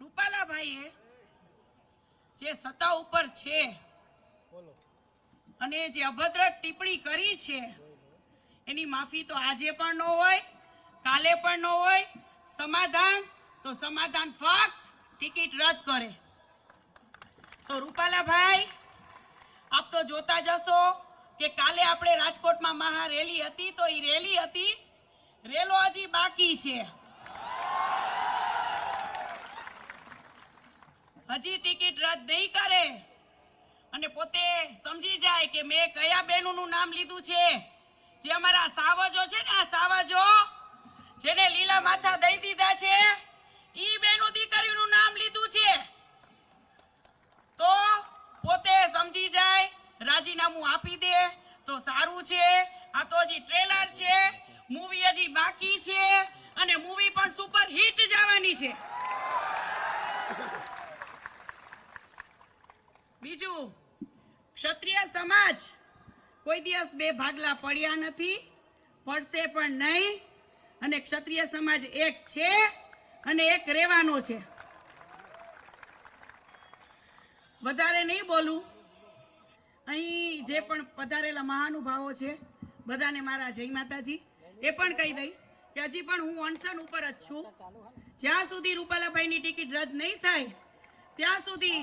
રૂપાલાભાઈએ જે સત્તા ઉપર છે અને જે અભદ્ર ટિપ્પણી કરી છે એની માફી તો આજે પણ ન હોય કાલે પણ ન હોય સમાધાન તો સમાધાન ફક્ત ટિકિટ રદ કરે. તો રૂપાલાભાઈ આપ તો જોતા જશો કે કાલે આપણે રાજકોટમાં મહા રેલી હતી તો એ રેલી હતી રેલો હજી બાકી છે. હજી ટિકિટ રદ નહીં કરે. અને પોતે સમજી જાય કે મેં કયા બહેનોનું નામ લીધું છે. જે અમારા સાવજો છે ને આ સાવજો, જેને લીલા માથા દઈ દીધા છે, ઈ બેનો દીકરીનું નામ લીધું છે. તો પોતે સમજી જાય, રાજીનામું આપી દે, તો સારું છે. આ તો હજી ટ્રેલર છે, મૂવી હજી બાકી છે, અને મૂવી પણ સુપર હિટ જવાની છે. બીજું, ક્ષત્રિય સમાજ કોઈ દિવસ બે ભાગલા પડ્યા નથી, પડશે પણ નહીં, અને ક્ષત્રિય સમાજ એક છે અને એક રહેવાનો છે. વધારે નહીં બોલું. અહીં જે પણ પધારેલા મહાનુભાવો છે, બધાને મારા જય માતાજી. એ પણ કહી દઈશ કે હજી પણ હું અણસણ ઉપર જ છું. જ્યાં સુધી રૂપાલાભાઈની ટિકિટ રદ નહીં થાય, ત્યાં સુધી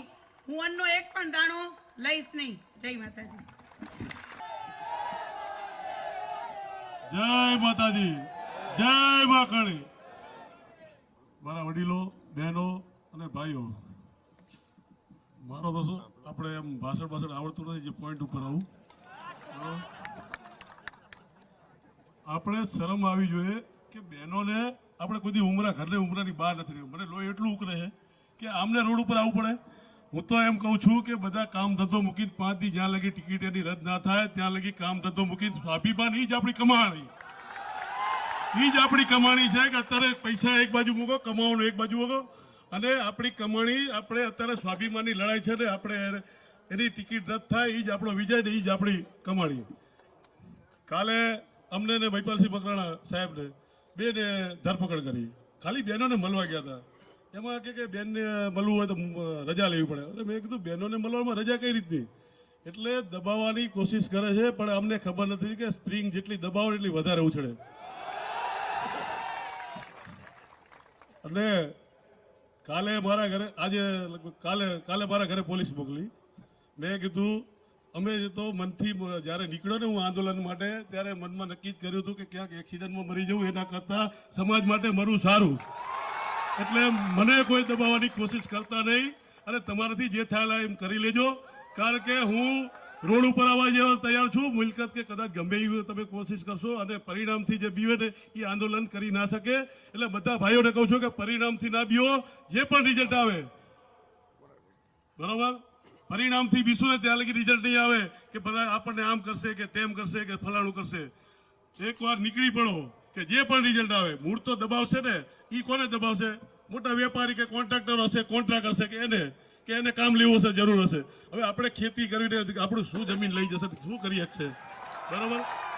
હું અન્નનો એક પણ દાણો લઈશ નહીં. જય માતાજી. જય માતાજી. જય માખણી મારા વડીલો, બહેનો અને ભાઈઓ, મારો તો શું, આપણે એમ ભાષણ ભાષણ આવડતું નથી જે પોઈન્ટ ઉપર આવું? આપણે શરમ આવી જોઈએ કે બહેનોને આપણે કોઈ ઉમરા, ઘરને ઉમરાની બહાર નથી મને લોહી એટલું ઉકરે છે કે આમને રોડ ઉપર આવવું પડે. હું તો એમ કહું છું કે બધા કામ ધંધો મૂકીને પાંચ દી જ્યાં લગી ટિકિટ એની રદ ના થાય, ત્યાં લગી કામ ધંધો મૂકીને સ્વાભિમાન એ જ આપણી કમાણી. એ જ આપણી કમાણી છે કે અત્યારે પૈસા એક બાજુ મૂકો, કમાવાનું એક બાજુ મૂકો. અને આપણી કમાણી, આપણે અત્યારે સ્વાભિમાનની લડાઈ છે ને આપણે એની ટિકિટ રદ થાય એ જ આપણો વિજય ને એ જ આપણી કમાણી. કાલે અમને ને મહિપાલસિંહ મકરાણા સાહેબને બેને ધરપકડ કરી. ખાલી બહેનોને મળવા ગયા હતા. એમાં કે બેનને મળવું હોય તો રજા લેવી પડે. એટલે મેં કીધું બહેનોને મળવામાં રજા કઈ રીતની? એટલે દબાવવાની કોશિશ કરે છે, પણ અમને ખબર નથી કે સ્પ્રિંગ જેટલી દબાવો એટલી વધારે ઉછળે. અને કાલે મારા ઘરે, આજે કાલે કાલે મારા ઘરે પોલીસ મોકલી. મેં કીધું, અમે તો મનથી જ્યારે નીકળ્યો ને હું આંદોલન માટે, ત્યારે મનમાં નક્કી જ કર્યું હતું કે ક્યાંક એક્સિડન્ટમાં મરી જવું, એના કરતાં સમાજ માટે મરવું સારું. એટલે મને કોઈ દબાવવાની કોશિશ કરતા નહીં અને તમારાથી જે થાય એમ કરી લેજો. કારણ કે હું રોડ ઉપર આવવા જેવા તૈયાર છું. મિલકત કે કદાચ ગમે એવી તમે કોશિશ કરશો અને પરિણામથી જે બીવે ને એ આંદોલન કરી ના શકે. એટલે બધા ભાઈઓને કહું છું કે પરિણામથી ના બીવો, જે પણ રિઝલ્ટ આવે. બરાબર? પરિણામથી બીશું ને ત્યાં લગી રિઝલ્ટ નહીં આવે કે બધા આપણને આમ કરશે કે તેમ કરશે કે ફલાણું કરશે. એકવાર નીકળી પડો. કે જે પણ રિઝલ્ટ આવે, મૂળ તો દબાવશે ને એ કોને દબાવશે? મોટા વેપારી કે કોન્ટ્રાક્ટર હશે કોન્ટ્રાક્ટ હશે કે એને કે એને કામ લેવું હશે, જરૂર હશે. હવે આપણે ખેતી કરીને આપણું શું જમીન લઈ જશે, શું કરી શકશે? બરાબર?